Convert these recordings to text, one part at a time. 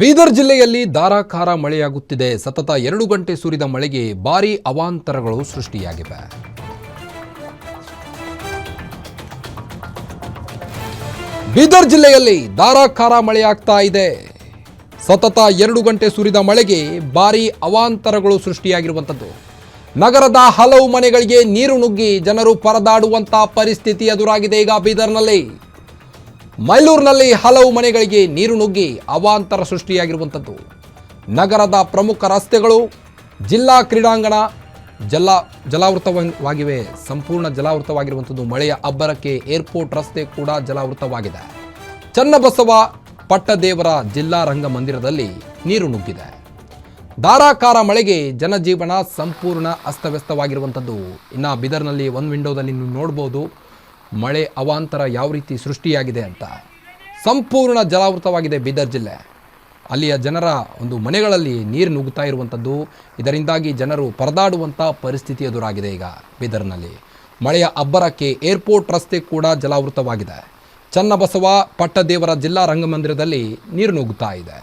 ಬೀದರ್ ಜಿಲ್ಲೆಯಲ್ಲಿ ಧಾರಾಕಾರ ಮಳೆಯಾಗುತ್ತಿದೆ. ಸತತ ಎರಡು ಗಂಟೆ ಸುರಿದ ಮಳೆಗೆ ಭಾರೀ ಅವಾಂತರಗಳು ಸೃಷ್ಟಿಯಾಗಿವೆ. ಬೀದರ್ ಜಿಲ್ಲೆಯಲ್ಲಿ ಧಾರಾಕಾರ ಮಳೆಯಾಗ್ತಾ ಇದೆ. ಸತತ ಎರಡು ಗಂಟೆ ಸುರಿದ ಮಳೆಗೆ ಭಾರೀ ಅವಾಂತರಗಳು ಸೃಷ್ಟಿಯಾಗಿರುವಂಥದ್ದು. ನಗರದ ಹಲವು ಮನೆಗಳಿಗೆ ನೀರು ನುಗ್ಗಿ ಜನರು ಪರದಾಡುವಂತಹ ಪರಿಸ್ಥಿತಿ ಎದುರಾಗಿದೆ ಈಗ ಬೀದರ್ನಲ್ಲಿ. ಮೈಲೂರಿನಲ್ಲಿ ಹಲವು ಮನೆಗಳಿಗೆ ನೀರು ನುಗ್ಗಿ ಅವಾಂತರ ಸೃಷ್ಟಿಯಾಗಿರುವಂಥದ್ದು. ನಗರದ ಪ್ರಮುಖ ರಸ್ತೆಗಳು ಜಿಲ್ಲಾ ಕ್ರೀಡಾಂಗಣ ಜಲ ಜಲಾವೃತವಾಗಿವೆ. ಸಂಪೂರ್ಣ ಜಲಾವೃತವಾಗಿರುವಂಥದ್ದು. ಮಳೆಯ ಅಬ್ಬರಕ್ಕೆ ಏರ್ಪೋರ್ಟ್ ರಸ್ತೆ ಕೂಡ ಜಲಾವೃತವಾಗಿದೆ. ಚನ್ನಬಸವ ಪಟ್ಟದೇವರ ಜಿಲ್ಲಾ ರಂಗಮಂದಿರದಲ್ಲಿ ನೀರು ನುಗ್ಗಿದೆ. ಧಾರಾಕಾರ ಮಳೆಗೆ ಜನಜೀವನ ಸಂಪೂರ್ಣ ಅಸ್ತವ್ಯಸ್ತವಾಗಿರುವಂಥದ್ದು. ಇನ್ನು ಬಿದರ್ನಲ್ಲಿ ಒಂದು ವಿಂಡೋದಲ್ಲಿ ನೀವು ನೋಡ್ಬೋದು. ಮಳೆ ಅವಾಂತರ ಯಾವ ರೀತಿ ಸೃಷ್ಟಿಯಾಗಿದೆ ಅಂತ ಸಂಪೂರ್ಣ ಜಲಾವೃತವಾಗಿದೆ ಬೀದರ್ ಜಿಲ್ಲೆ. ಅಲ್ಲಿಯ ಜನರ ಒಂದು ಮನೆಗಳಲ್ಲಿ ನೀರು ನುಗ್ಗುತ್ತಾ ಇರುವಂಥದ್ದು, ಇದರಿಂದಾಗಿ ಜನರು ಪರದಾಡುವಂಥ ಪರಿಸ್ಥಿತಿ ಎದುರಾಗಿದೆ ಈಗ ಬೀದರ್ನಲ್ಲಿ. ಮಳೆಯ ಅಬ್ಬರಕ್ಕೆ ಏರ್ಪೋರ್ಟ್ ರಸ್ತೆ ಕೂಡ ಜಲಾವೃತವಾಗಿದೆ. ಚನ್ನಬಸವ ಪಟ್ಟದೇವರ ಜಿಲ್ಲಾ ರಂಗಮಂದಿರದಲ್ಲಿ ನೀರು ನುಗ್ಗುತ್ತಾ ಇದೆ.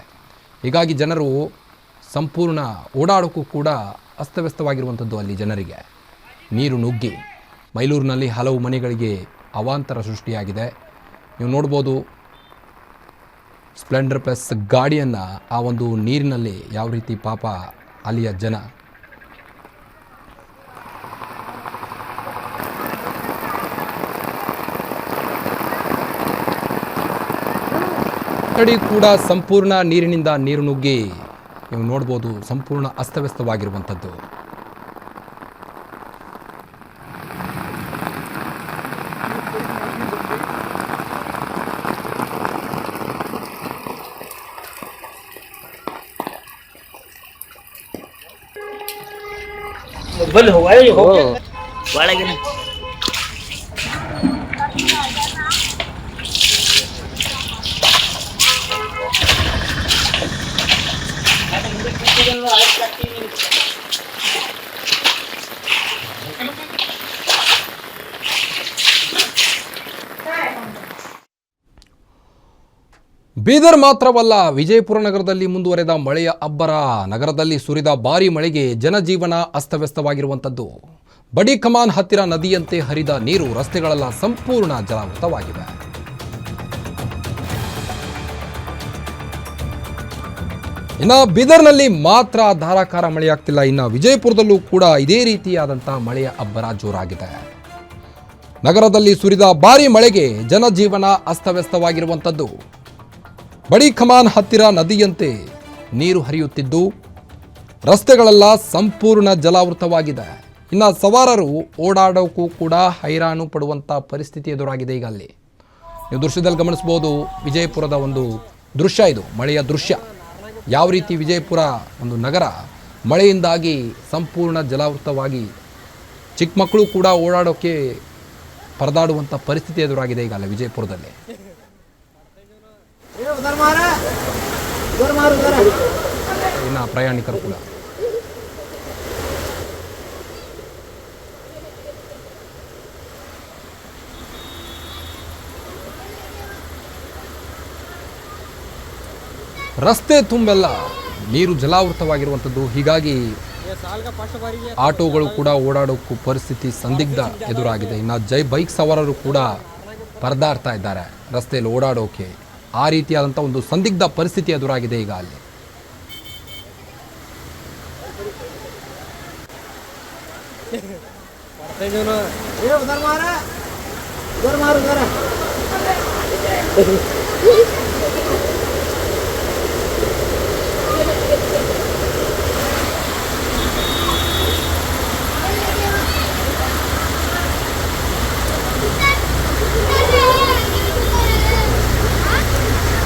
ಹೀಗಾಗಿ ಜನರು ಸಂಪೂರ್ಣ ಓಡಾಡೋಕ್ಕೂ ಕೂಡ ಅಸ್ತವ್ಯಸ್ತವಾಗಿರುವಂಥದ್ದು ಅಲ್ಲಿ ಜನರಿಗೆ. ನೀರು ನುಗ್ಗಿ ಮೈಲೂರಿನಲ್ಲಿ ಹಲವು ಮನೆಗಳಿಗೆ ಅವಾಂತರ ಸೃಷ್ಟಿಯಾಗಿದೆ. ನೀವು ನೋಡ್ಬೋದು ಸ್ಪ್ಲೆಂಡರ್ ಪ್ಲಸ್ ಗಾಡಿಯನ್ನು ಆ ಒಂದು ನೀರಿನಲ್ಲಿ ಯಾವ ರೀತಿ ಪಾಪ ಅಲ್ಲಿಯ ಜನ. ಕಡೆ ಕೂಡ ಸಂಪೂರ್ಣ ನೀರಿನಿಂದ ನೀರು ನುಗ್ಗಿ ನೀವು ನೋಡ್ಬೋದು, ಸಂಪೂರ್ಣ ಅಸ್ತವ್ಯಸ್ತವಾಗಿರುವಂಥದ್ದು. ಬಲ್ಲಿ ಹೋಗಿ ಒಳಗಿನ ಬೀದರ್ ಮಾತ್ರವಲ್ಲ, ವಿಜಯಪುರ ನಗರದಲ್ಲಿ ಮುಂದುವರೆದ ಮಳೆಯ ಅಬ್ಬರ. ನಗರದಲ್ಲಿ ಸುರಿದ ಭಾರೀ ಮಳೆಗೆ ಜನಜೀವನ ಅಸ್ತವ್ಯಸ್ತವಾಗಿರುವಂಥದ್ದು. ಬಡಿ ಕಮಾನ್ ಹತ್ತಿರ ನದಿಯಂತೆ ಹರಿದ ನೀರು ರಸ್ತೆಗಳೆಲ್ಲ ಸಂಪೂರ್ಣ ಜಲಾವೃತವಾಗಿವೆ ಇನ್ನು ಬೀದರ್ನಲ್ಲಿ ಮಾತ್ರ ಧಾರಾಕಾರ ಮಳೆಯಾಗ್ತಿಲ್ಲ. ಇನ್ನು ವಿಜಯಪುರದಲ್ಲೂ ಕೂಡ ಇದೇ ರೀತಿಯಾದಂಥ ಮಳೆಯ ಅಬ್ಬರ ಜೋರಾಗಿದೆ. ನಗರದಲ್ಲಿ ಸುರಿದ ಭಾರೀ ಮಳೆಗೆ ಜನಜೀವನ ಅಸ್ತವ್ಯಸ್ತವಾಗಿರುವಂಥದ್ದು. ಬಡಿ ಕಮಾನ್ ಹತ್ತಿರ ನದಿಯಂತೆ ನೀರು ಹರಿಯುತ್ತಿದ್ದು ರಸ್ತೆಗಳೆಲ್ಲ ಸಂಪೂರ್ಣ ಜಲಾವೃತವಾಗಿದೆ. ಇನ್ನು ಸವಾರರು ಓಡಾಡೋಕ್ಕೂ ಕೂಡ ಹೈರಾಣು ಪಡುವಂಥ ಪರಿಸ್ಥಿತಿ ಎದುರಾಗಿದೆ ಈಗ ಅಲ್ಲಿ. ನೀವು ದೃಶ್ಯದಲ್ಲಿ ಗಮನಿಸ್ಬೋದು ವಿಜಯಪುರದ ಒಂದು ದೃಶ್ಯ ಇದು, ಮಳೆಯ ದೃಶ್ಯ. ಯಾವ ರೀತಿ ವಿಜಯಪುರ ಒಂದು ನಗರ ಮಳೆಯಿಂದಾಗಿ ಸಂಪೂರ್ಣ ಜಲಾವೃತವಾಗಿ ಚಿಕ್ಕ ಮಕ್ಕಳು ಕೂಡ ಓಡಾಡೋಕ್ಕೆ ಪರದಾಡುವಂಥ ಪರಿಸ್ಥಿತಿ ಎದುರಾಗಿದೆ ಈಗ ಅಲ್ಲಿ ವಿಜಯಪುರದಲ್ಲಿ. ಇನ್ನು ಪ್ರಯಾಣಿಕರು ಕೂಡ. ರಸ್ತೆ ತುಂಬೆಲ್ಲ ನೀರು ಜಲಾವೃತವಾಗಿರುವಂಥದ್ದು. ಹೀಗಾಗಿ ಆಟೋಗಳು ಕೂಡ ಓಡಾಡೋಕ್ಕೂ ಪರಿಸ್ಥಿತಿ ಸಂದಿಗ್ಧ ಎದುರಾಗಿದೆ. ಇನ್ನು ಜೈ ಬೈಕ್ ಸವಾರರು ಕೂಡ ಪರದಾಡ್ತಾ ಇದ್ದಾರೆ. ರಸ್ತೆಯಲ್ಲಿ ಓಡಾಡೋಕೆ. ಆ ರೀತಿಯಾದಂಥ ಒಂದು ಸಂದಿಗ್ಧ ಪರಿಸ್ಥಿತಿ ಎದುರಾಗಿದೆ ಈಗ ಅಲ್ಲಿ.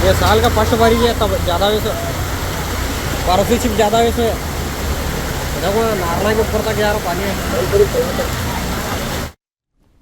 ये साल का फ़र्स्ट बारी है, तब ज़्यादा वैसे परसों छिप ज़्यादा वैसे। देखो नारला के ऊपर तक यार पानी है।